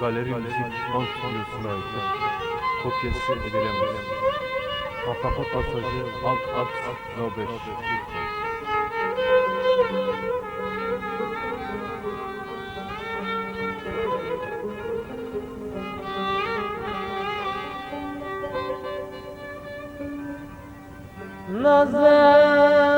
galeri müzik 10 stüdyosuna aittir. Kopyası edilemez. Pasaport pasajı alt at no 5. Nazar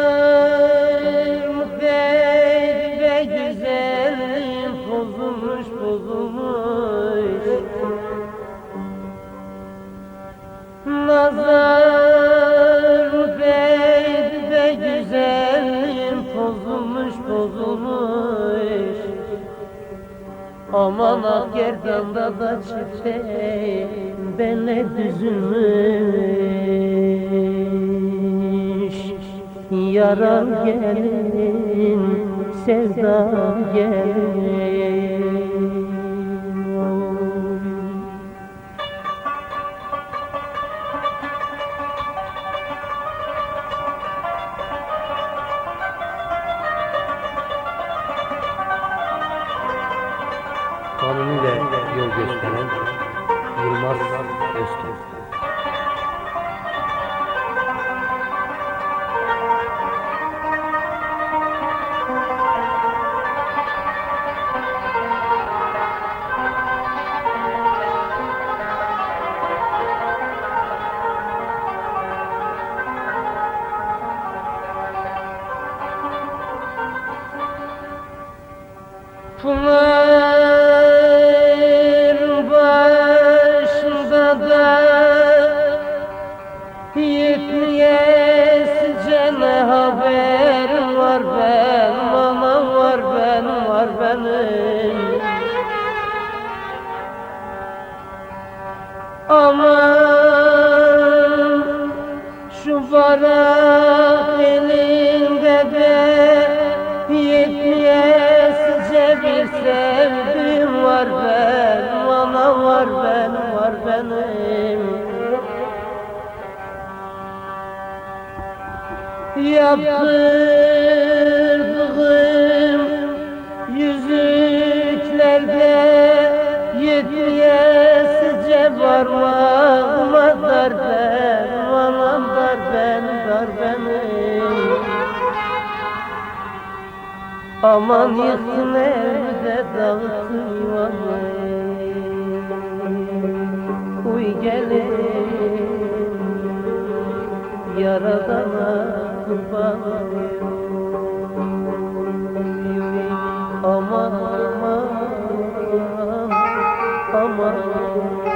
Aman ak gerdanda da çiçeği bele düzülmüş. Yaram gelin, sevda gelin kanuni ve yol gösteren Yılmaz Öztürk. Pınar Aman şu barak elinde be Yetmeyesice bir sevdim var ben Bana var benim var benim. Yaptırdığım Aman yıksın evde dağıtsın Uy gelin Yaradana kurban Aman aman aman.